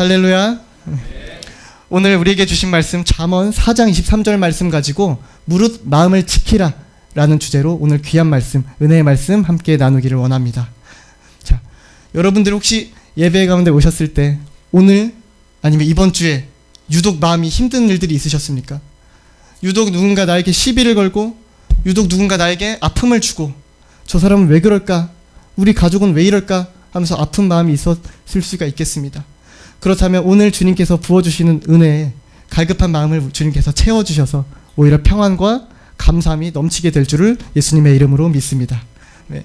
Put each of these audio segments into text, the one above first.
할렐루야. 오늘 우리에게 주신 말씀 잠언 4장 23절 말씀 가지고 무릇 마음을 지키라 라는 주제로 오늘 귀한 말씀, 은혜의 말씀 함께 나누기를 원합니다. 자, 여러분들 혹시 예배 가운데 오셨을 때 오늘 아니면 이번 주에 유독 마음이 힘든 일들이 있으셨습니까? 유독 누군가 나에게 시비를 걸고 유독 누군가 나에게 아픔을 주고 저 사람은 왜 그럴까? 우리 가족은 왜 이럴까? 하면서 아픈 마음이 있었을 수가 있겠습니다. 그렇다면 오늘 주님께서 부어주시는 은혜에 갈급한 마음을 주님께서 채워주셔서 오히려 평안과 감사함이 넘치게 될 줄을 예수님의 이름으로 믿습니다. 네.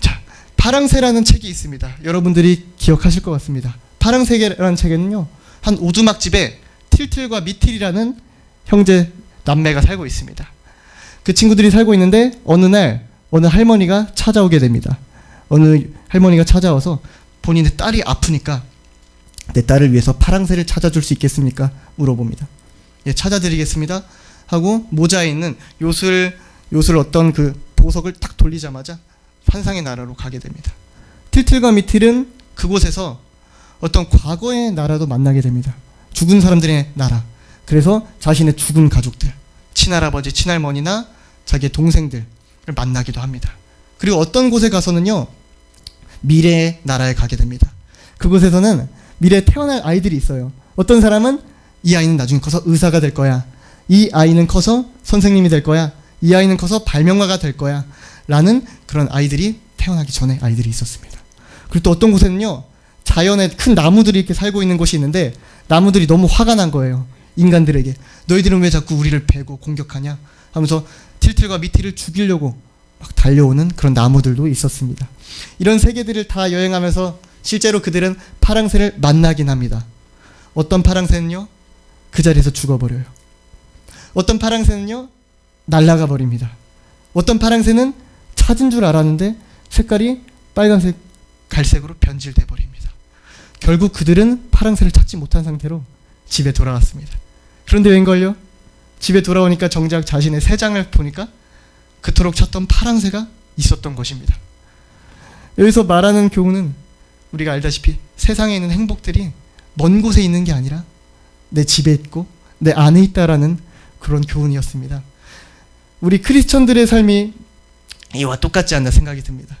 자, 파랑새라는 책이 있습니다. 여러분들이 기억하실 것 같습니다. 파랑새라는 책에는요, 한 오두막 집에 틸틸과 미틸이라는 형제 남매가 살고 있습니다. 그 친구들이 살고 있는데 어느 날 어느 할머니가 찾아오게 됩니다. 어느 할머니가 찾아와서 본인의 딸이 아프니까 내 딸을 위해서 파랑새를 찾아줄 수 있겠습니까? 물어봅니다. 예, 찾아드리겠습니다. 하고 모자에 있는 요술 요술 어떤 그 보석을 딱 돌리자마자 환상의 나라로 가게 됩니다. 틸틸과 미틸은 그곳에서 어떤 과거의 나라도 만나게 됩니다. 죽은 사람들의 나라. 그래서 자신의 죽은 가족들, 친할아버지, 친할머니나 자기의 동생들을 만나기도 합니다. 그리고 어떤 곳에 가서는요, 미래의 나라에 가게 됩니다. 그곳에서는 미래에 태어날 아이들이 있어요. 어떤 사람은 이 아이는 나중에 커서 의사가 될 거야. 이 아이는 커서 선생님이 될 거야. 이 아이는 커서 발명가가 될 거야. 라는 그런 아이들이 태어나기 전에 아이들이 있었습니다. 그리고 또 어떤 곳에는요, 자연에 큰 나무들이 이렇게 살고 있는 곳이 있는데, 나무들이 너무 화가 난 거예요. 인간들에게. 너희들은 왜 자꾸 우리를 베고 공격하냐? 하면서 틸틸과 미틸을 죽이려고 막 달려오는 그런 나무들도 있었습니다. 이런 세계들을 다 여행하면서 실제로 그들은 파랑새를 만나긴 합니다. 어떤 파랑새는요, 그 자리에서 죽어버려요. 어떤 파랑새는요, 날아가 버립니다. 어떤 파랑새는 찾은 줄 알았는데 색깔이 빨간색, 갈색으로 변질돼 버립니다. 결국 그들은 파랑새를 찾지 못한 상태로 집에 돌아왔습니다. 그런데 웬걸요? 집에 돌아오니까 정작 자신의 새 장을 보니까 그토록 찾던 파랑새가 있었던 것입니다. 여기서 말하는 교훈은 우리가 알다시피 세상에 있는 행복들이 먼 곳에 있는 게 아니라 내 집에 있고 내 안에 있다라는 그런 교훈이었습니다. 우리 크리스천들의 삶이 이와 똑같지 않나 생각이 듭니다.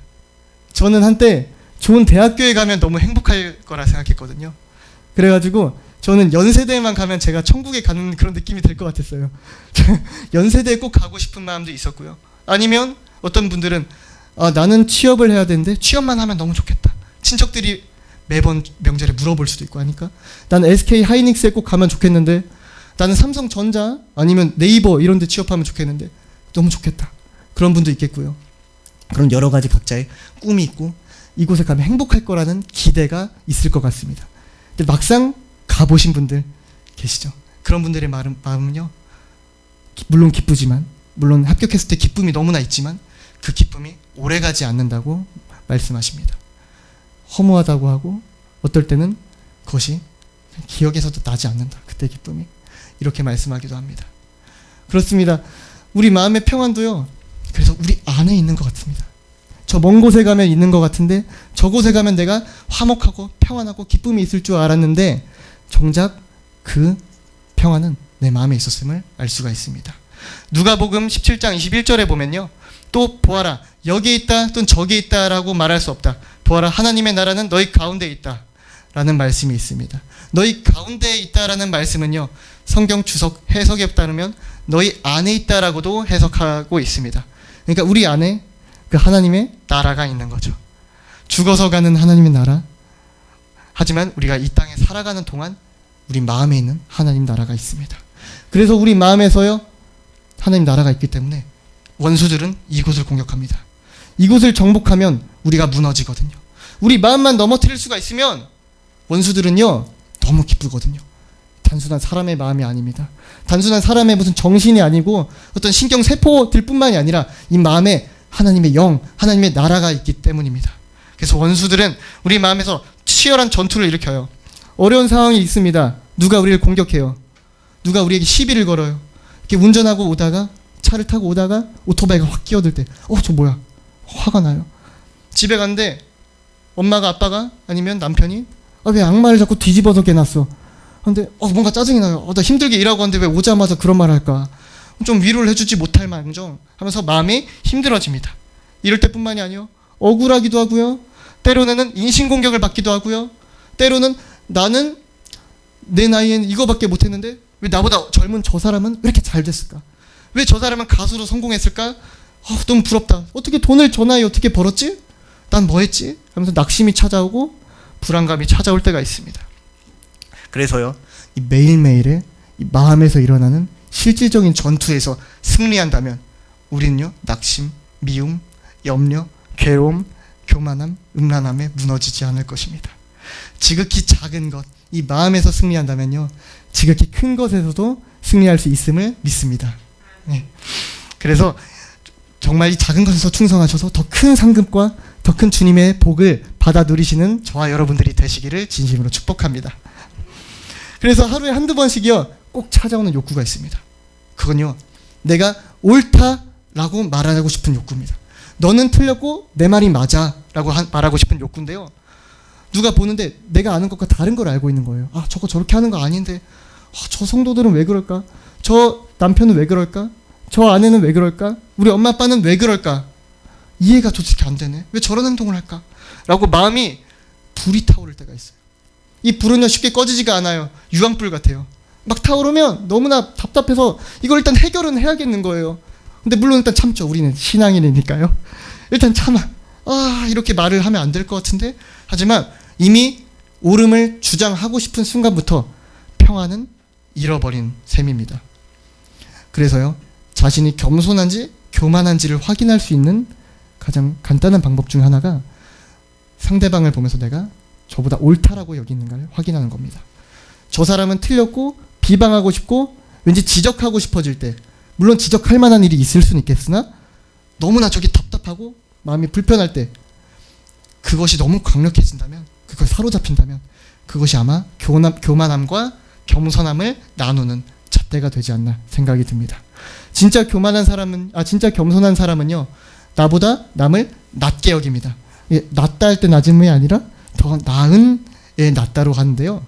저는 한때 좋은 대학교에 가면 너무 행복할 거라 생각했거든요. 그래가지고 저는 연세대에만 가면 제가 천국에 가는 그런 느낌이 들것 같았어요. 연세대에 꼭 가고 싶은 마음도 있었고요. 아니면 어떤 분들은 아, 나는 취업을 해야 되는데 취업만 하면 너무 좋겠다. 친척들이 매번 명절에 물어볼 수도 있고 하니까 나는 SK 하이닉스에 꼭 가면 좋겠는데 나는 삼성전자 아니면 네이버 이런 데 취업하면 좋겠는데 너무 좋겠다. 그런 분도 있겠고요. 그런 여러 가지 각자의 꿈이 있고 이곳에 가면 행복할 거라는 기대가 있을 것 같습니다. 근데 막상 가보신 분들 계시죠? 그런 분들의 마음, 마음은요, 기- 물론 기쁘지만, 물론 합격했을 때 기쁨이 너무나 있지만, 그 기쁨이 오래 가지 않는다고 말씀하십니다. 허무하다고 하고, 어떨 때는 그것이 기억에서도 나지 않는다. 그때 기쁨이. 이렇게 말씀하기도 합니다. 그렇습니다. 우리 마음의 평안도요, 그래서 우리 안에 있는 것 같습니다. 저 먼 곳에 가면 있는 것 같은데, 저곳에 가면 내가 화목하고 평안하고 기쁨이 있을 줄 알았는데, 정작 그 평안은 내 마음에 있었음을 알 수가 있습니다. 누가복음 17장 21절에 보면요. 또 보아라 여기에 있다 또는 저기에 있다라고 말할 수 없다. 보아라 하나님의 나라는 너희 가운데 있다. 라는 말씀이 있습니다. 너희 가운데에 있다라는 말씀은요. 성경 주석 해석에 따르면 너희 안에 있다라고도 해석하고 있습니다. 그러니까 우리 안에 그 하나님의 나라가 있는 거죠. 죽어서 가는 하나님의 나라, 하지만 우리가 이 땅에 살아가는 동안 우리 마음에 있는 하나님 나라가 있습니다. 그래서 우리 마음에서요 하나님 나라가 있기 때문에 원수들은 이곳을 공격합니다. 이곳을 정복하면 우리가 무너지거든요. 우리 마음만 넘어뜨릴 수가 있으면 원수들은요 너무 기쁘거든요. 단순한 사람의 마음이 아닙니다. 단순한 사람의 무슨 정신이 아니고 어떤 신경 세포들 뿐만이 아니라 이 마음에 하나님의 영, 하나님의 나라가 있기 때문입니다. 그래서 원수들은 우리 마음에서 치열한 전투를 일으켜요. 어려운 상황이 있습니다. 누가 우리를 공격해요. 누가 우리에게 시비를 걸어요. 이렇게 운전하고 오다가 차를 타고 오다가 오토바이가 확 끼어들 때, 어, 저 뭐야? 화가 나요. 집에 갔는데 엄마가 아빠가 아니면 남편이 아, 왜 악마를 자꾸 뒤집어서 깨놨어? 근데 어, 뭔가 짜증이 나요. 어, 나 힘들게 일하고 왔는데 왜 오자마자 그런 말 할까? 좀 위로를 해주지 못할 망정 하면서 마음이 힘들어집니다. 이럴 때뿐만이 아니요. 억울하기도 하고요. 때로는 인신공격을 받기도 하고요. 때로는 나는 내 나이엔 이거밖에 못했는데 왜 나보다 젊은 저 사람은 왜 이렇게 잘 됐을까? 왜 저 사람은 가수로 성공했을까? 어, 너무 부럽다. 어떻게 돈을 저 나이에 어떻게 벌었지? 난 뭐 했지? 하면서 낙심이 찾아오고 불안감이 찾아올 때가 있습니다. 그래서요, 이 매일매일의 이 마음에서 일어나는 실질적인 전투에서 승리한다면 우리는요, 낙심, 미움, 염려, 괴로움, 교만함, 음란함에 무너지지 않을 것입니다. 지극히 작은 것, 이 마음에서 승리한다면요, 지극히 큰 것에서도 승리할 수 있음을 믿습니다. 네. 그래서 정말 이 작은 것에서 충성하셔서 더 큰 상급과 더 큰 주님의 복을 받아 누리시는 저와 여러분들이 되시기를 진심으로 축복합니다. 그래서 하루에 한두 번씩이요, 꼭 찾아오는 욕구가 있습니다. 그건요, 내가 옳다라고 말하고 싶은 욕구입니다. 너는 틀렸고 내 말이 맞아라고 한- 말하고 싶은 욕구인데요. 누가 보는데 내가 아는 것과 다른 걸 알고 있는 거예요. 아, 저거 저렇게 하는 거 아닌데. 아, 저 성도들은 왜 그럴까? 저 남편은 왜 그럴까? 저 아내는 왜 그럴까? 우리 엄마 아빠는 왜 그럴까? 이해가 솔직히 안 되네. 왜 저런 행동을 할까? 라고 마음이 불이 타오를 때가 있어요. 이 불은요 쉽게 꺼지지가 않아요. 유황불 같아요. 막 타오르면 너무나 답답해서 이걸 일단 해결은 해야겠는 거예요. 근데 물론 일단 참죠. 우리는 신앙인이니까요. 일단 참아. 아 이렇게 말을 하면 안 될 것 같은데. 하지만 이미 옳음을 주장하고 싶은 순간부터 평화는 잃어버린 셈입니다. 그래서요 자신이 겸손한지 교만한지를 확인할 수 있는 가장 간단한 방법 중 하나가 상대방을 보면서 내가 저보다 옳다라고 여기는가를 확인하는 겁니다. 저 사람은 틀렸고 비방하고 싶고 왠지 지적하고 싶어질 때 물론 지적할 만한 일이 있을 수는 있겠으나 너무나 저기 답답하고 마음이 불편할 때 그것이 너무 강력해진다면 그걸 사로잡힌다면 그것이 아마 교만함과 겸손함을 나누는 잣대가 되지 않나 생각이 듭니다. 진짜 교만한 사람은 아 진짜 겸손한 사람은요 나보다 남을 낮게 여깁니다. 예, 낮다 할 때 낮음이 아니라 더 나은 예, 낮다로 하는데요.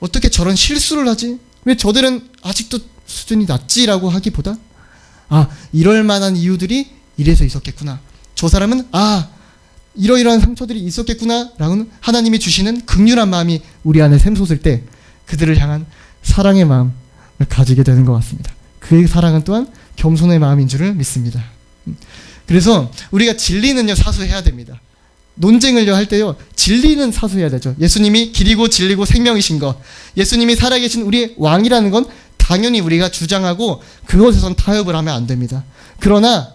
어떻게 저런 실수를 하지? 왜 저들은 아직도 수준이 낮지라고 하기보다 아 이럴 만한 이유들이 이래서 있었겠구나. 저 사람은 아 이러이러한 상처들이 있었겠구나라는 하나님이 주시는 극률한 마음이 우리 안에 샘솟을 때 그들을 향한 사랑의 마음을 가지게 되는 것 같습니다. 그의 사랑은 또한 겸손의 마음인 줄을 믿습니다. 음. 그래서 우리가 진리는요 사수해야 됩니다. 논쟁을요 할 때요 진리는 사수해야 되죠. 예수님이 길이고 진리고 생명이신 것, 예수님이 살아계신 우리의 왕이라는 건 당연히 우리가 주장하고 그것에선 타협을 하면 안 됩니다. 그러나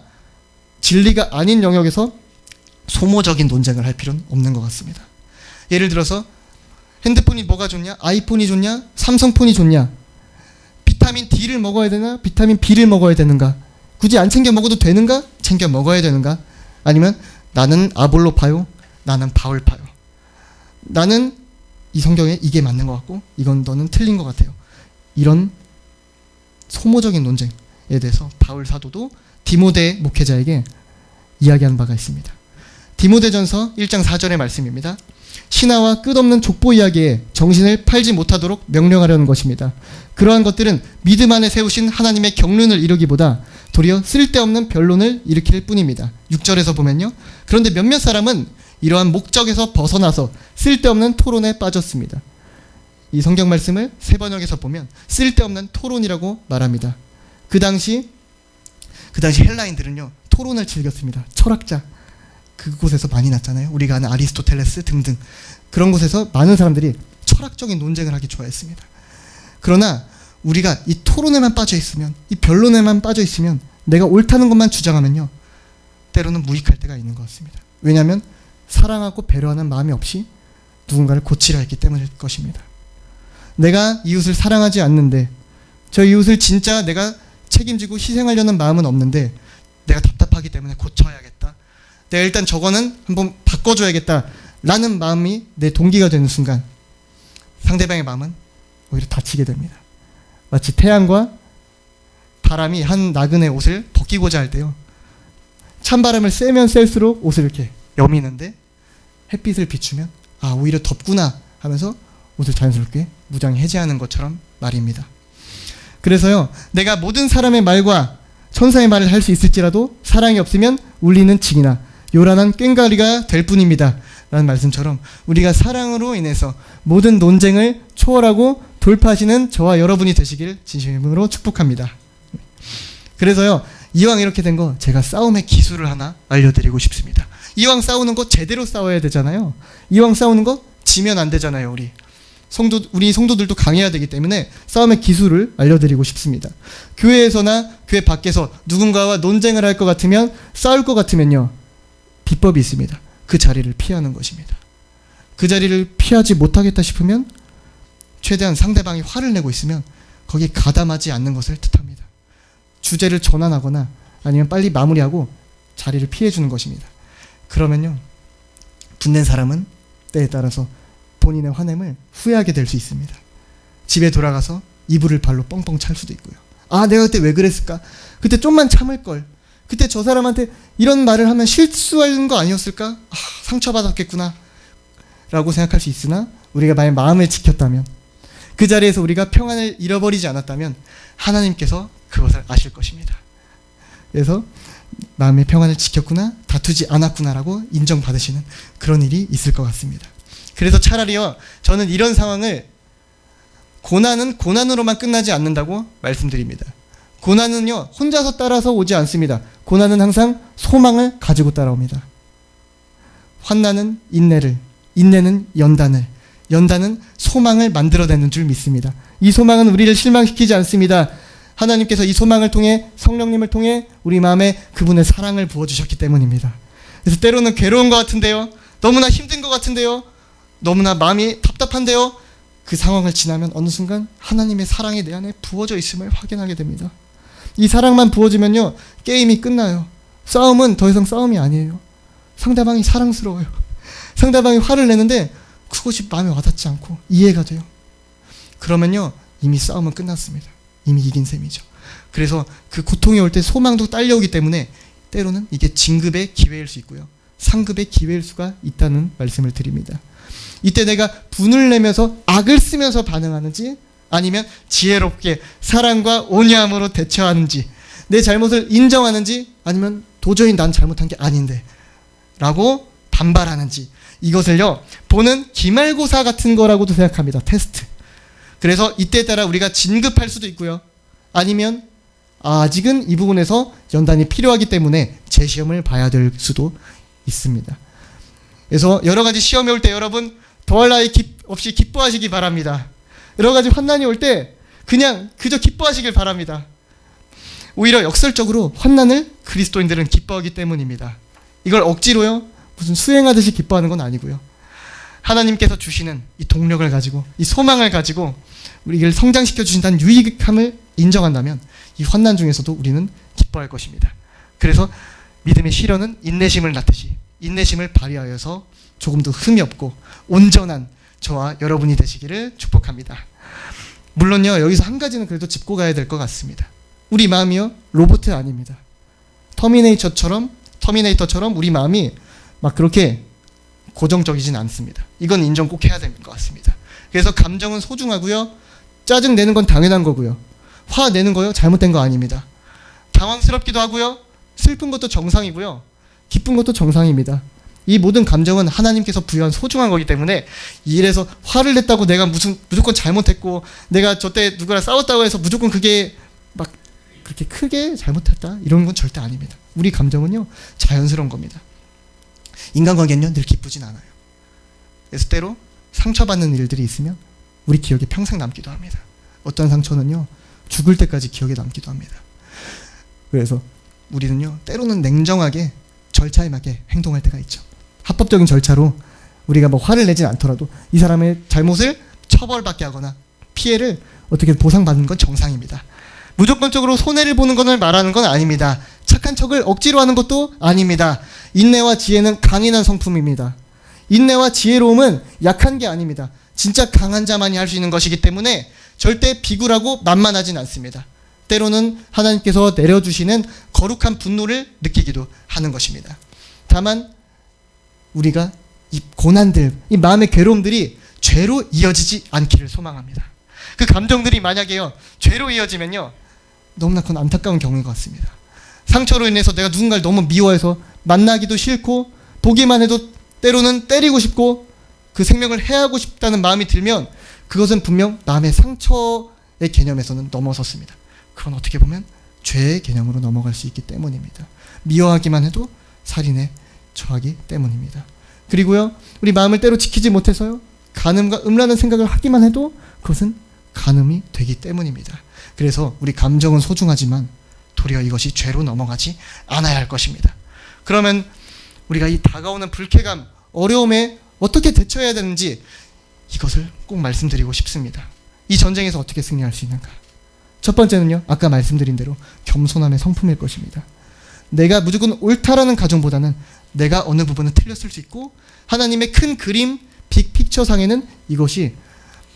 진리가 아닌 영역에서 소모적인 논쟁을 할 필요는 없는 것 같습니다. 예를 들어서 핸드폰이 뭐가 좋냐? 아이폰이 좋냐? 삼성폰이 좋냐? 비타민 D를 먹어야 되나? 비타민 B를 먹어야 되는가? 굳이 안 챙겨 먹어도 되는가? 챙겨 먹어야 되는가? 아니면 나는 아볼로파요? 나는 바울파요. 나는 이 성경에 이게 맞는 것 같고 이건 너는 틀린 것 같아요. 이런 소모적인 논쟁에 대해서 바울 사도도 디모데 목회자에게 이야기한 바가 있습니다. 디모데전서 1장 4절의 말씀입니다. 신하와 끝없는 족보 이야기에 정신을 팔지 못하도록 명령하려는 것입니다. 그러한 것들은 믿음 안에 세우신 하나님의 경륜을 이루기보다 도리어 쓸데없는 변론을 일으킬 뿐입니다. 6절에서 보면요. 그런데 몇몇 사람은 이러한 목적에서 벗어나서 쓸데없는 토론에 빠졌습니다. 이 성경 말씀을 세 번역에서 보면 쓸데없는 토론이라고 말합니다. 그 당시 그 당시 헬라인들은요 토론을 즐겼습니다. 철학자 그곳에서 많이 났잖아요. 우리가 아는 아리스토텔레스 등등 그런 곳에서 많은 사람들이 철학적인 논쟁을 하기 좋아했습니다. 그러나 우리가 이 토론에만 빠져 있으면 이 변론에만 빠져 있으면 내가 옳다는 것만 주장하면요 때로는 무익할 때가 있는 것 같습니다. 왜냐하면 사랑하고 배려하는 마음이 없이 누군가를 고치려 했기 때문일 것입니다. 내가 이웃을 사랑하지 않는데 저 이웃을 진짜 내가 책임지고 희생하려는 마음은 없는데 내가 답답하기 때문에 고쳐야겠다. 내가 일단 저거는 한번 바꿔줘야겠다. 라는 마음이 내 동기가 되는 순간 상대방의 마음은 오히려 다치게 됩니다. 마치 태양과 바람이 한 나그네 옷을 벗기고자 할 때요. 찬바람을 쐬면 쐴수록 옷을 이렇게 여미는데 햇빛을 비추면 아 오히려 덥구나 하면서 옷을 자연스럽게 무장 해제하는 것처럼 말입니다. 그래서요, 내가 모든 사람의 말과 천사의 말을 할 수 있을지라도 사랑이 없으면 울리는 징이나 요란한 꽹가리가 될 뿐입니다. 라는 말씀처럼 우리가 사랑으로 인해서 모든 논쟁을 초월하고 돌파하시는 저와 여러분이 되시길 진심으로 축복합니다. 그래서요, 이왕 이렇게 된 거 제가 싸움의 기술을 하나 알려드리고 싶습니다. 이왕 싸우는 거 제대로 싸워야 되잖아요. 이왕 싸우는 거 지면 안 되잖아요, 우리. 성도 우리 성도들도 강해야 되기 때문에 싸움의 기술을 알려드리고 싶습니다. 교회에서나 교회 밖에서 누군가와 논쟁을 할 것 같으면 싸울 것 같으면요 비법이 있습니다. 그 자리를 피하는 것입니다. 그 자리를 피하지 못하겠다 싶으면 최대한 상대방이 화를 내고 있으면 거기에 가담하지 않는 것을 뜻합니다. 주제를 전환하거나 아니면 빨리 마무리하고 자리를 피해 주는 것입니다. 그러면요 분낸 사람은 때에 따라서 본인의 화냄을 후회하게 될 수 있습니다. 집에 돌아가서 이불을 발로 뻥뻥 찰 수도 있고요. 아, 내가 그때 왜 그랬을까? 그때 좀만 참을 걸. 그때 저 사람한테 이런 말을 하면 실수하는 거 아니었을까? 아, 상처받았겠구나. 라고 생각할 수 있으나 우리가 만약 마음을 지켰다면 그 자리에서 우리가 평안을 잃어버리지 않았다면 하나님께서 그것을 아실 것입니다. 그래서 마음의 평안을 지켰구나, 다투지 않았구나라고 인정받으시는 그런 일이 있을 것 같습니다. 그래서 차라리요, 저는 이런 상황을 고난은 고난으로만 끝나지 않는다고 말씀드립니다. 고난은요, 혼자서 따라서 오지 않습니다. 고난은 항상 소망을 가지고 따라옵니다. 환난은 인내를, 인내는 연단을, 연단은 소망을 만들어내는 줄 믿습니다. 이 소망은 우리를 실망시키지 않습니다. 하나님께서 이 소망을 통해 성령님을 통해 우리 마음에 그분의 사랑을 부어주셨기 때문입니다. 그래서 때로는 괴로운 것 같은데요. 너무나 힘든 것 같은데요. 너무나 마음이 답답한데요. 그 상황을 지나면 어느 순간 하나님의 사랑이 내 안에 부어져 있음을 확인하게 됩니다. 이 사랑만 부어지면요. 게임이 끝나요. 싸움은 더 이상 싸움이 아니에요. 상대방이 사랑스러워요. 상대방이 화를 내는데 그것이 마음에 와닿지 않고 이해가 돼요. 그러면요. 이미 싸움은 끝났습니다. 이미 이긴 셈이죠. 그래서 그 고통이 올 때 소망도 딸려오기 때문에 때로는 이게 진급의 기회일 수 있고요. 상급의 기회일 수가 있다는 말씀을 드립니다. 이때 내가 분을 내면서 악을 쓰면서 반응하는지 아니면 지혜롭게 사랑과 온유함으로 대처하는지 내 잘못을 인정하는지 아니면 도저히 난 잘못한 게 아닌데 라고 반발하는지 이것을요 보는 기말고사 같은 거라고도 생각합니다 테스트. 그래서 이때에 따라 우리가 진급할 수도 있고요. 아니면 아직은 이 부분에서 연단이 필요하기 때문에 재시험을 봐야 될 수도 있습니다. 그래서 여러 가지 시험이 올 때 여러분 더할 나위 기- 없이 기뻐하시기 바랍니다. 여러 가지 환난이 올 때 그냥 그저 기뻐하시길 바랍니다. 오히려 역설적으로 환난을 그리스도인들은 기뻐하기 때문입니다. 이걸 억지로요 무슨 수행하듯이 기뻐하는 건 아니고요. 하나님께서 주시는 이 동력을 가지고 이 소망을 가지고 우리를 성장시켜 주신다는 유익함을 인정한다면 이 환난 중에서도 우리는 기뻐할 것입니다. 그래서 믿음의 시련은 인내심을 낳듯이 인내심을 발휘하여서 조금 더 흠이 없고 온전한 저와 여러분이 되시기를 축복합니다. 물론요 여기서 한 가지는 그래도 짚고 가야 될 것 같습니다. 우리 마음이요 로봇 아닙니다. 터미네이터처럼 터미네이터처럼 우리 마음이 막 그렇게 고정적이진 않습니다. 이건 인정 꼭 해야 되는 것 같습니다. 그래서 감정은 소중하고요. 짜증 내는 건 당연한 거고요. 화 내는 거요 잘못된 거 아닙니다. 당황스럽기도 하고요. 슬픈 것도 정상이고요. 기쁜 것도 정상입니다. 이 모든 감정은 하나님께서 부여한 소중한 거기 때문에 이래서 화를 냈다고 내가 무슨 무조건 잘못했고 내가 저때 누구랑 싸웠다고 해서 무조건 그게 막 그렇게 크게 잘못했다 이런 건 절대 아닙니다. 우리 감정은요 자연스러운 겁니다. 인간관계는요 늘 기쁘진 않아요. 그래서 때로 상처받는 일들이 있으면 우리 기억에 평생 남기도 합니다. 어떤 상처는요 죽을 때까지 기억에 남기도 합니다. 그래서 우리는요 때로는 냉정하게 절차에 맞게 행동할 때가 있죠. 합법적인 절차로 우리가 뭐 화를 내진 않더라도 이 사람의 잘못을 처벌받게 하거나 피해를 어떻게 보상받는 건 정상입니다. 무조건적으로 손해를 보는 것을 말하는 건 아닙니다. 착한 척을 억지로 하는 것도 아닙니다. 인내와 지혜는 강인한 성품입니다. 인내와 지혜로움은 약한 게 아닙니다. 진짜 강한 자만이 할 수 있는 것이기 때문에 절대 비굴하고 만만하진 않습니다. 때로는 하나님께서 내려주시는 거룩한 분노를 느끼기도 하는 것입니다. 다만 우리가 이 고난들, 이 마음의 괴로움들이 죄로 이어지지 않기를 소망합니다. 그 감정들이 만약에요 죄로 이어지면요 너무나 그건 안타까운 경우인 것 같습니다. 상처로 인해서 내가 누군가를 너무 미워해서 만나기도 싫고 보기만 해도 때로는 때리고 싶고 그 생명을 해하고 싶다는 마음이 들면 그것은 분명 남의 상처의 개념에서는 넘어섰습니다. 그건 어떻게 보면 죄의 개념으로 넘어갈 수 있기 때문입니다. 미워하기만 해도 살인에 처하기 때문입니다. 그리고요, 우리 마음을 때로 지키지 못해서요, 간음과 음란한 생각을 하기만 해도 그것은 간음이 되기 때문입니다. 그래서 우리 감정은 소중하지만 도리어 이것이 죄로 넘어가지 않아야 할 것입니다. 그러면 우리가 이 다가오는 불쾌감, 어려움에 어떻게 대처해야 되는지 이것을 꼭 말씀드리고 싶습니다. 이 전쟁에서 어떻게 승리할 수 있는가? 첫 번째는요, 아까 말씀드린 대로 겸손함의 성품일 것입니다. 내가 무조건 옳다라는 가정보다는 내가 어느 부분은 틀렸을 수 있고 하나님의 큰 그림, 빅픽처 상에는 이것이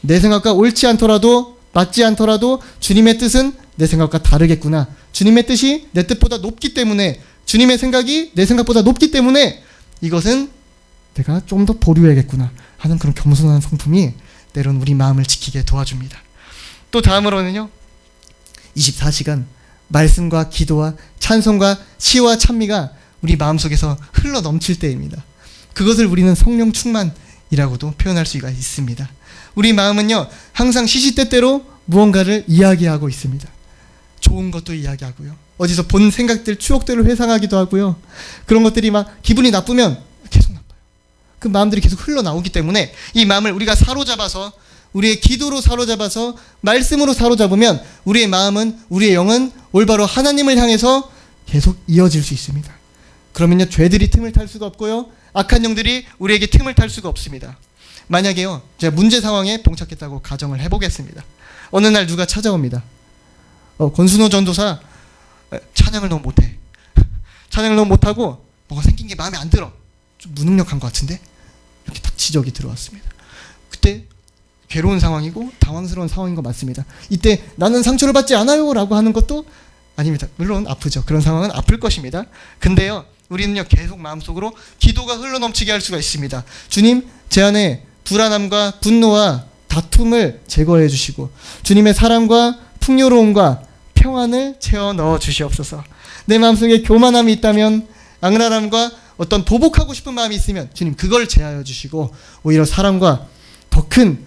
내 생각과 옳지 않더라도 맞지 않더라도 주님의 뜻은 내 생각과 다르겠구나. 주님의 뜻이 내 뜻보다 높기 때문에 주님의 생각이 내 생각보다 높기 때문에 이것은 내가 좀 더 보류해야겠구나 하는 그런 겸손한 성품이 때론 우리 마음을 지키게 도와줍니다. 또 다음으로는요. 24시간 말씀과 기도와 찬송과 시와 찬미가 우리 마음속에서 흘러 넘칠 때입니다. 그것을 우리는 성령 충만이라고도 표현할 수가 있습니다. 우리 마음은요, 항상 시시때때로 무언가를 이야기하고 있습니다. 좋은 것도 이야기하고요. 어디서 본 생각들, 추억들을 회상하기도 하고요. 그런 것들이 막 기분이 나쁘면 계속 나빠요. 그 마음들이 계속 흘러나오기 때문에 이 마음을 우리가 사로잡아서 우리의 기도로 사로잡아서 말씀으로 사로잡으면 우리의 마음은 우리의 영은 올바로 하나님을 향해서 계속 이어질 수 있습니다. 그러면요 죄들이 틈을 탈 수가 없고요 악한 영들이 우리에게 틈을 탈 수가 없습니다. 만약에요 제가 문제 상황에 봉착했다고 가정을 해보겠습니다. 어느 날 누가 찾아옵니다. 어, 권순호 전도사 에, 찬양을 너무 못해. 찬양을 너무 못하고 뭐가 생긴 게 마음에 안 들어. 좀 무능력한 것 같은데 이렇게 딱 지적이 들어왔습니다. 그때 괴로운 상황이고 당황스러운 상황인 거 맞습니다. 이때 나는 상처를 받지 않아요라고 하는 것도 아닙니다. 물론 아프죠. 그런 상황은 아플 것입니다. 근데요, 우리는요 계속 마음속으로 기도가 흘러 넘치게 할 수가 있습니다. 주님, 제 안에 불안함과 분노와 다툼을 제거해 주시고 주님의 사랑과 풍요로움과 평안을 채워 넣어 주시옵소서. 내 마음속에 교만함이 있다면 악랄함과 어떤 보복하고 싶은 마음이 있으면 주님 그걸 제하여 주시고 오히려 사랑과 더 큰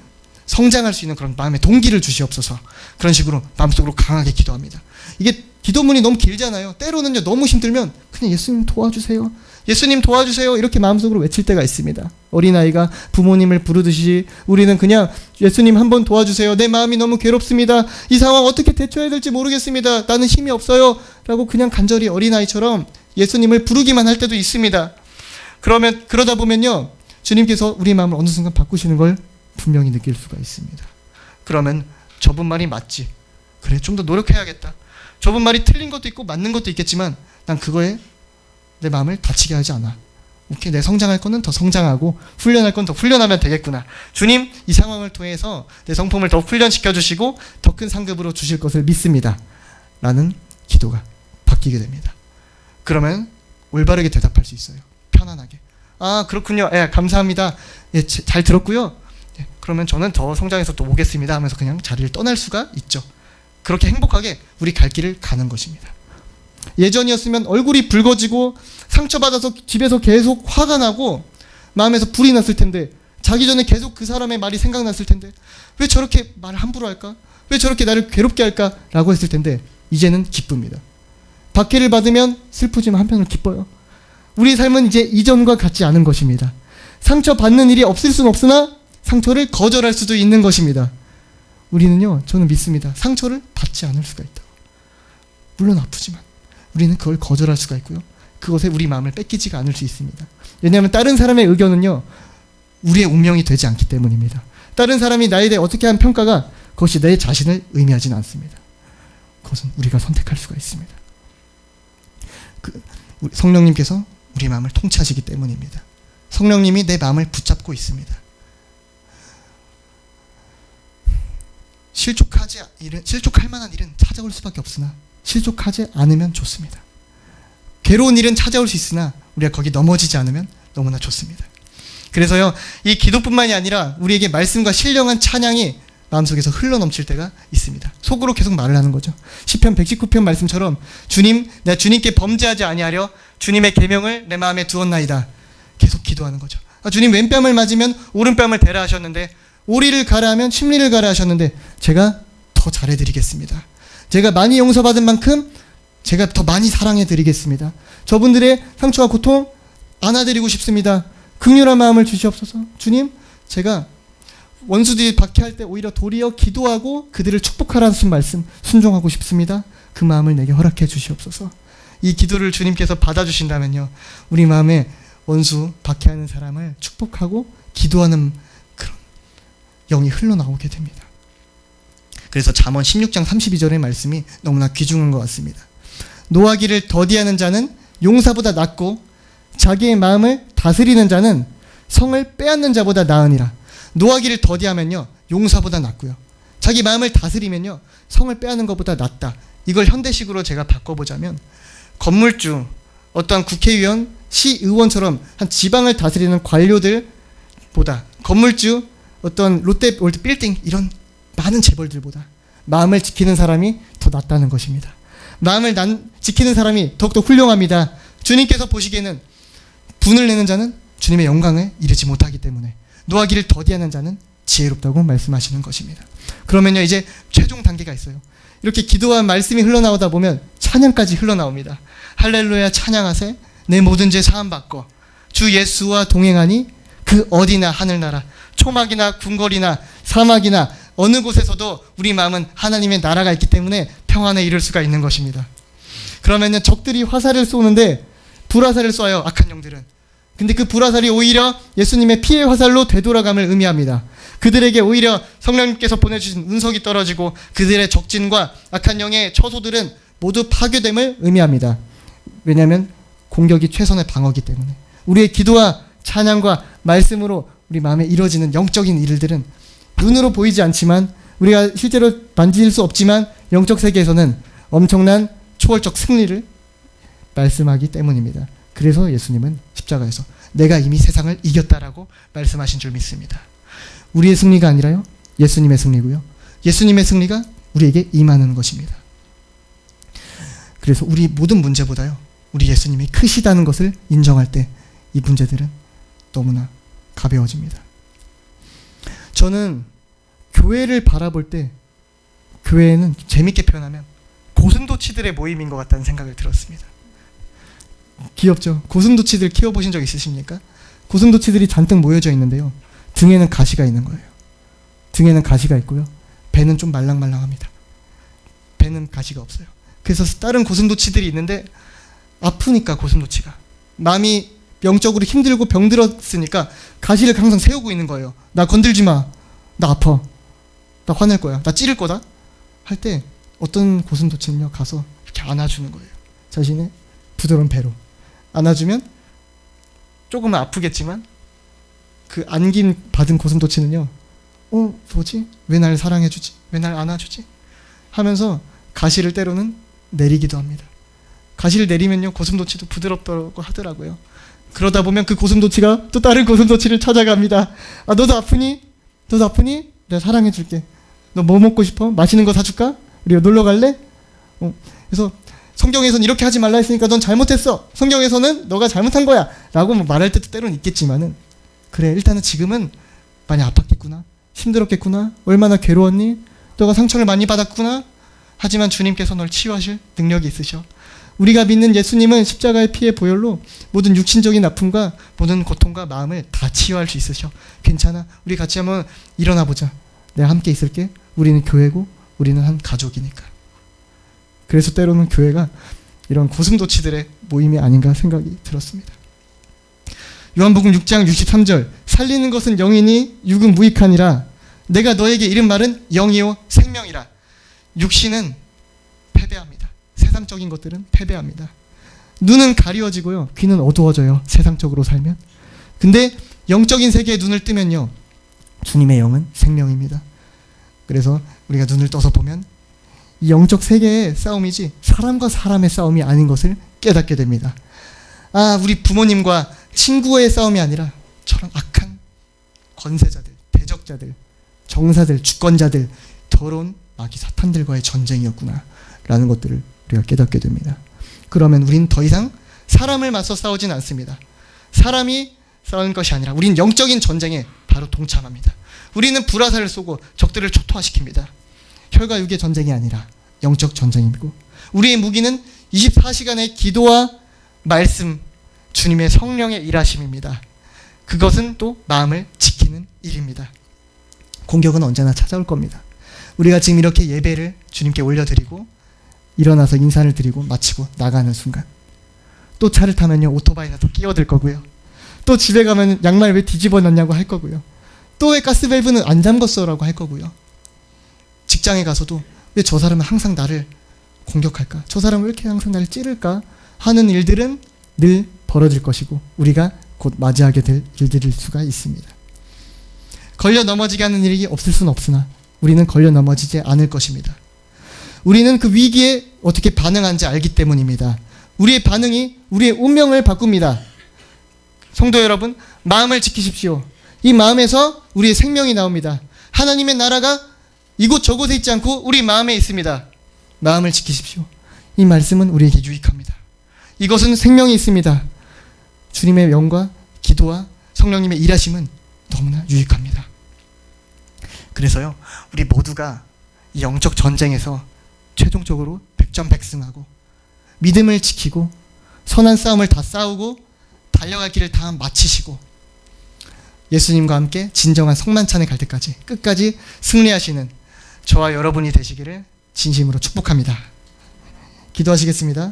성장할 수 있는 그런 마음의 동기를 주시옵소서. 그런 식으로 마음속으로 강하게 기도합니다. 이게 기도문이 너무 길잖아요. 때로는요 너무 힘들면 그냥 예수님 도와주세요. 예수님 도와주세요. 이렇게 마음속으로 외칠 때가 있습니다. 어린아이가 부모님을 부르듯이 우리는 그냥 예수님 한번 도와주세요. 내 마음이 너무 괴롭습니다. 이 상황 어떻게 대처해야 될지 모르겠습니다. 나는 힘이 없어요. 라고 그냥 간절히 어린아이처럼 예수님을 부르기만 할 때도 있습니다. 그러면 그러다 보면요. 주님께서 우리 마음을 어느 순간 바꾸시는 걸 분명히 느낄 수가 있습니다. 그러면 저분 말이 맞지. 그래 좀 더 노력해야겠다. 저분 말이 틀린 것도 있고 맞는 것도 있겠지만 난 그거에 내 마음을 다치게 하지 않아. 오케이 내 성장할 거는 더 성장하고 훈련할 건 더 훈련하면 되겠구나. 주님 이 상황을 통해서 내 성품을 더 훈련시켜 주시고 더 큰 상급으로 주실 것을 믿습니다. 라는 기도가 바뀌게 됩니다. 그러면 올바르게 대답할 수 있어요. 편안하게. 아 그렇군요. 예 감사합니다. 예 잘 들었고요. 예, 그러면 저는 더 성장해서 또 오겠습니다 하면서 그냥 자리를 떠날 수가 있죠. 그렇게 행복하게 우리 갈 길을 가는 것입니다. 예전이었으면 얼굴이 붉어지고 상처받아서 집에서 계속 화가 나고 마음에서 불이 났을 텐데 자기 전에 계속 그 사람의 말이 생각났을 텐데 왜 저렇게 말을 함부로 할까? 왜 저렇게 나를 괴롭게 할까? 라고 했을 텐데 이제는 기쁩니다. 박해를 받으면 슬프지만 한편으로 기뻐요. 우리 삶은 이제 이전과 같지 않은 것입니다. 상처 받는 일이 없을 수는 없으나 상처를 거절할 수도 있는 것입니다. 우리는요, 저는 믿습니다. 상처를 받지 않을 수가 있다고. 물론 아프지만 우리는 그걸 거절할 수가 있고요. 그것에 우리 마음을 뺏기지가 않을 수 있습니다. 왜냐하면 다른 사람의 의견은요, 우리의 운명이 되지 않기 때문입니다. 다른 사람이 나에 대해 어떻게 한 평가가 그것이 내 자신을 의미하지는 않습니다. 그것은 우리가 선택할 수가 있습니다. 그 성령님께서 우리 마음을 통치하시기 때문입니다. 성령님이 내 마음을 붙잡고 있습니다. 실족하지 일은 실족할 만한 일은 찾아올 수밖에 없으나 실족하지 않으면 좋습니다. 괴로운 일은 찾아올 수 있으나 우리가 거기 넘어지지 않으면 너무나 좋습니다. 그래서요, 이 기도뿐만이 아니라 우리에게 말씀과 신령한 찬양이 마음속에서 흘러 넘칠 때가 있습니다. 속으로 계속 말을 하는 거죠. 시편 119편 말씀처럼 주님, 내가 주님께 범죄하지 아니하려 주님의 계명을 내 마음에 두었나이다. 계속 기도하는 거죠. 아, 주님 왼뺨을 맞으면 오른뺨을 대라 하셨는데 오리를 가라 하면 심리를 가라 하셨는데 제가 더 잘해 드리겠습니다. 제가 많이 용서받은 만큼 제가 더 많이 사랑해 드리겠습니다. 저분들의 상처와 고통 안아드리고 싶습니다. 극률한 마음을 주시옵소서. 주님, 제가 원수들이 박해할 때 오히려 도리어 기도하고 그들을 축복하라는 말씀 순종하고 싶습니다. 그 마음을 내게 허락해 주시옵소서. 이 기도를 주님께서 받아주신다면요, 우리 마음에 원수 박해하는 사람을 축복하고 기도하는 영이 흘러나오게 됩니다. 그래서 잠언 16장 32절의 말씀이 너무나 귀중한 것 같습니다. 노하기를 더디하는 자는 용사보다 낫고 자기의 마음을 다스리는 자는 성을 빼앗는 자보다 나으니라. 노하기를 더디하면요 용사보다 낫고요. 자기 마음을 다스리면요 성을 빼앗는 것보다 낫다. 이걸 현대식으로 제가 바꿔보자면 건물주, 어떠한 국회의원, 시의원처럼 한 지방을 다스리는 관료들보다 건물주, 어떤 롯데 월드 빌딩 이런 많은 재벌들보다 마음을 지키는 사람이 더 낫다는 것입니다. 마음을 난, 지키는 사람이 더욱더 훌륭합니다. 주님께서 보시기에는 분을 내는 자는 주님의 영광에 이르지 못하기 때문에 노하기를 더디하는 자는 지혜롭다고 말씀하시는 것입니다. 그러면요 이제 최종 단계가 있어요. 이렇게 기도와 말씀이 흘러나오다 보면 찬양까지 흘러나옵니다. 할렐루야 찬양하세 내 모든 죄 사함 받고 주 예수와 동행하니 그 어디나 하늘나라 초막이나 궁궐이나 사막이나 어느 곳에서도 우리 마음은 하나님의 나라가 있기 때문에 평안에 이를 수가 있는 것입니다. 그러면은 적들이 화살을 쏘는데 불화살을 쏴요. 악한 영들은. 근데 그 불화살이 오히려 예수님의 피의 화살로 되돌아감을 의미합니다. 그들에게 오히려 성령님께서 보내주신 운석이 떨어지고 그들의 적진과 악한 영의 처소들은 모두 파괴됨을 의미합니다. 왜냐하면 공격이 최선의 방어기 때문에 우리의 기도와 찬양과 말씀으로 우리 마음에 이루어지는 영적인 일들은 눈으로 보이지 않지만 우리가 실제로 만질 수 없지만 영적 세계에서는 엄청난 초월적 승리를 말씀하기 때문입니다. 그래서 예수님은 십자가에서 내가 이미 세상을 이겼다라고 말씀하신 줄 믿습니다. 우리의 승리가 아니라요. 예수님의 승리고요. 예수님의 승리가 우리에게 임하는 것입니다. 그래서 우리 모든 문제보다요. 우리 예수님이 크시다는 것을 인정할 때 이 문제들은 너무나 가벼워집니다. 저는 교회를 바라볼 때 교회는 재밌게 표현하면 고슴도치들의 모임인 것 같다는 생각을 들었습니다. 귀엽죠? 고슴도치들 키워보신 적 있으십니까? 고슴도치들이 잔뜩 모여져 있는데요. 등에는 가시가 있는 거예요. 등에는 가시가 있고요. 배는 좀 말랑말랑합니다. 배는 가시가 없어요. 그래서 다른 고슴도치들이 있는데 아프니까 고슴도치가 마음이 영적으로 힘들고 병들었으니까 가시를 항상 세우고 있는 거예요. 나 건들지 마. 나 아파. 나 화낼 거야. 나 찌를 거다. 할 때 어떤 고슴도치는요 가서 이렇게 안아주는 거예요. 자신의 부드러운 배로 안아주면 조금은 아프겠지만 그 안긴 받은 고슴도치는요. 어 뭐지? 왜 날 사랑해주지? 왜 날 안아주지? 하면서 가시를 때로는 내리기도 합니다. 가시를 내리면요 고슴도치도 부드럽다고 하더라고요. 그러다 보면 그 고슴도치가 또 다른 고슴도치를 찾아갑니다. 아 너도 아프니? 너도 아프니? 내가 사랑해줄게. 너 뭐 먹고 싶어? 맛있는 거 사줄까? 우리가 놀러 갈래? 어, 그래서 성경에서는 이렇게 하지 말라 했으니까 넌 잘못했어. 성경에서는 너가 잘못한 거야. 라고 뭐 말할 때도 때로는 있겠지만은 그래 일단은 지금은 많이 아팠겠구나. 힘들었겠구나. 얼마나 괴로웠니? 너가 상처를 많이 받았구나. 하지만 주님께서 널 치유하실 능력이 있으셔. 우리가 믿는 예수님은 십자가의 피의 보혈로 모든 육신적인 아픔과 모든 고통과 마음을 다 치유할 수 있으셔. 괜찮아. 우리 같이 한번 일어나 보자. 내가 함께 있을게. 우리는 교회고 우리는 한 가족이니까. 그래서 때로는 교회가 이런 고슴도치들의 모임이 아닌가 생각이 들었습니다. 요한복음 6장 63절 살리는 것은 영이니 육은 무익하니라 내가 너에게 이른 말은 영이요 생명이라 육신은 패배합니다. 세상적인 것들은 패배합니다. 눈은 가리워지고요. 귀는 어두워져요. 세상적으로 살면. 근데 영적인 세계에 눈을 뜨면요. 주님의 영은 생명입니다. 그래서 우리가 눈을 떠서 보면 이 영적 세계의 싸움이지 사람과 사람의 싸움이 아닌 것을 깨닫게 됩니다. 아, 우리 부모님과 친구의 싸움이 아니라 저런 악한 권세자들, 대적자들, 정사들, 주권자들, 더러운 마귀 사탄들과의 전쟁이었구나 라는 것들을 우리가 깨닫게 됩니다. 그러면 우리는 더 이상 사람을 맞서 싸우진 않습니다. 사람이 싸우는 것이 아니라 우리는 영적인 전쟁에 바로 동참합니다. 우리는 불화살을 쏘고 적들을 초토화시킵니다. 혈과 육의 전쟁이 아니라 영적 전쟁이고 우리의 무기는 24시간의 기도와 말씀, 주님의 성령의 일하심입니다. 그것은 또 마음을 지키는 일입니다. 공격은 언제나 찾아올 겁니다. 우리가 지금 이렇게 예배를 주님께 올려드리고 일어나서 인사를 드리고 마치고 나가는 순간 또 차를 타면요 오토바이나 또 끼어들 거고요. 또 집에 가면 양말 왜 뒤집어 놨냐고 할 거고요. 또 왜 가스밸브는 안 잠궜어라고 할 거고요. 직장에 가서도 왜 저 사람은 항상 나를 공격할까? 저 사람은 왜 이렇게 항상 나를 찌를까? 하는 일들은 늘 벌어질 것이고 우리가 곧 맞이하게 될 일들일 수가 있습니다. 걸려 넘어지게 하는 일이 없을 수는 없으나 우리는 걸려 넘어지지 않을 것입니다. 우리는 그 위기에 어떻게 반응하는지 알기 때문입니다. 우리의 반응이 우리의 운명을 바꿉니다. 성도 여러분, 마음을 지키십시오. 이 마음에서 우리의 생명이 나옵니다. 하나님의 나라가 이곳 저곳에 있지 않고 우리 마음에 있습니다. 마음을 지키십시오. 이 말씀은 우리에게 유익합니다. 이것은 생명이 있습니다. 주님의 영과 기도와 성령님의 일하심은 너무나 유익합니다. 그래서요, 우리 모두가 이 영적 전쟁에서 최종적으로 백전백승하고 믿음을 지키고 선한 싸움을 다 싸우고 달려갈 길을 다 마치시고 예수님과 함께 진정한 성만찬에 갈 때까지 끝까지 승리하시는 저와 여러분이 되시기를 진심으로 축복합니다. 기도하시겠습니다.